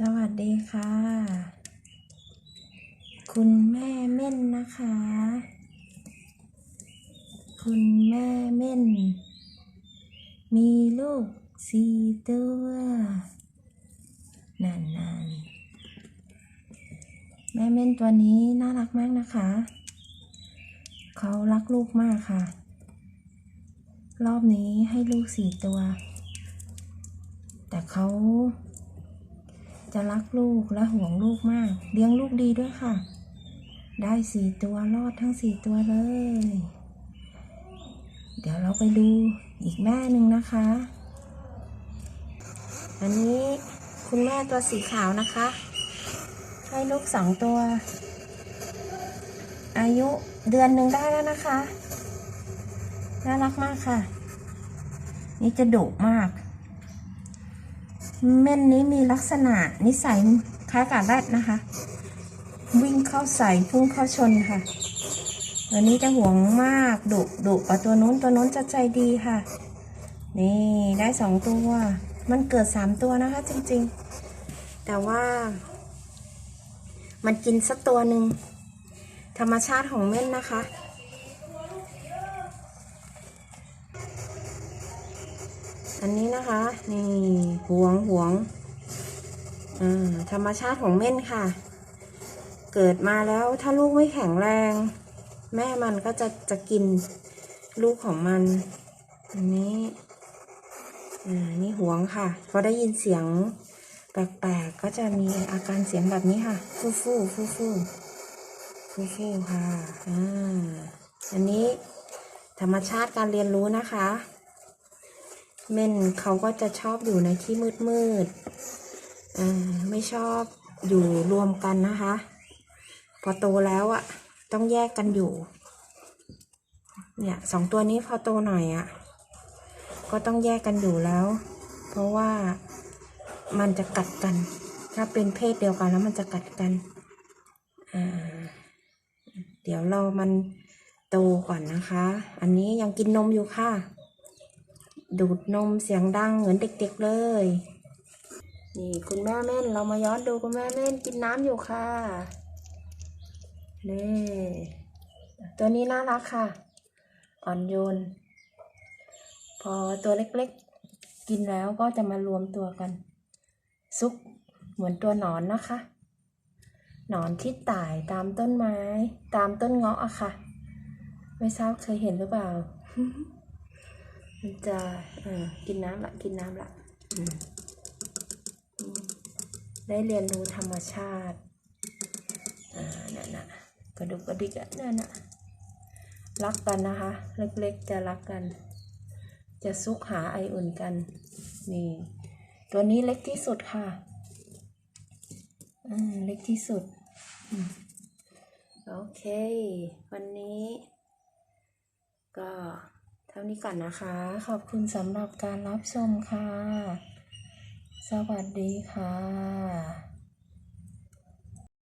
สวัสดีค่ะ คุณแม่เม่นนะคะ คุณแม่เม่น มีลูกสี่ตัวนั่นนั่นแม่เม่นตัวนี้น่ารักมากนะคะ เขารักลูกมากค่ะ รอบนี้ให้ลูกสี่ตัว แต่เขา จะรักลูกและห่วงลูกมาก เลี้ยงลูกดีด้วยค่ะ ได้สี่ตัวรอดทั้งสี่ตัวเลย เดี๋ยวเราไปดูอีกแม่หนึ่งนะคะ อันนี้คุณแม่ตัวสีขาวนะคะ ให้ลูกสองตัว อายุเดือนหนึ่งได้แล้วนะคะ น่ารักมากค่ะ นี่จะดุมาก เม่นนี้มีลักษณะนิสัยคล้ายกับแรดนะคะ วิ่งเข้าใส่พุ่งเข้าชนค่ะ ตัวนี้จะห่วงมากดุดุกว่าตัวนู้นตัวนู้นจะใจดีค่ะ นี่ได้สองตัว มันเกิดสามตัวนะคะ จริงๆ แต่ว่า มันกินสักตัวหนึ่งธรรมชาติของเม่นนะคะ อันนี้นะคะ นี่หวงหวงธรรมชาติของเม่นค่ะ เกิดมาแล้วถ้าลูกไม่แข็งแรง แม่มันก็จะจะกินลูกของมัน อันนี้อ่านี่หวงค่ะ พอได้ยินเสียงแปลกๆ ก็จะมีอาการเสียงแบบนี้ค่ะ ฟูฟูฟูฟูฟูฟูค่ะอ่าอันนี้ธรรมชาติการเรียนรู้นะคะ เม่นเขาก็จะชอบอยู่ในที่มืดมืดอ่าไม่ชอบอยู่รวมกันนะคะ พอโตแล้วอะ่ะ ต้องแยกกันอยู่ เนี่ยสองตัวนี้พอโตหน่อยอะ่ะ ก็ต้องแยกกันอยู่แล้ว เพราะว่ามันจะกัดกัน ถ้าเป็นเพศเดียวกันแล้วมันจะกัดกัน อ่า เดี๋ยวเรามันโตก่อนนะคะ อันนี้ยังกินนมอยู่ค่ะ ดูดนมเสียงดังเหมือนเด็กๆเลย นี่คุณแม่เม่นเรามาย้อนดูคุณแม่เม่นกินน้ำอยู่ค่ะนี่ตัวนี้น่ารักค่ะ อ่อนโยน พอตัวเล็กๆ กินแล้วก็จะมารวมตัวกัน ซุกเหมือนตัวหนอนนะคะ หนอนที่ตายตามต้นไม้ ตามต้นเงาะอะค่ะ ไม่ทราบเคยเห็นหรือเปล่า มันจะเออกินน้ำละกินน้ำละอืมอืมได้เรียนรู้ธรรมชาติอ่านั่นน่ะกระดุกกระดิกอะนั่นน่ะรักกันนะคะ เล็กๆจะรักกัน จะซุกหาไออุ่นกันนี่ตัวนี้เล็กที่สุดค่ะอืมเล็กที่สุดอืมโอเค วันนี้ก็เท่านี้ก่อนนะคะ ขอบคุณสำหรับการรับชมค่ะ สวัสดีค่ะ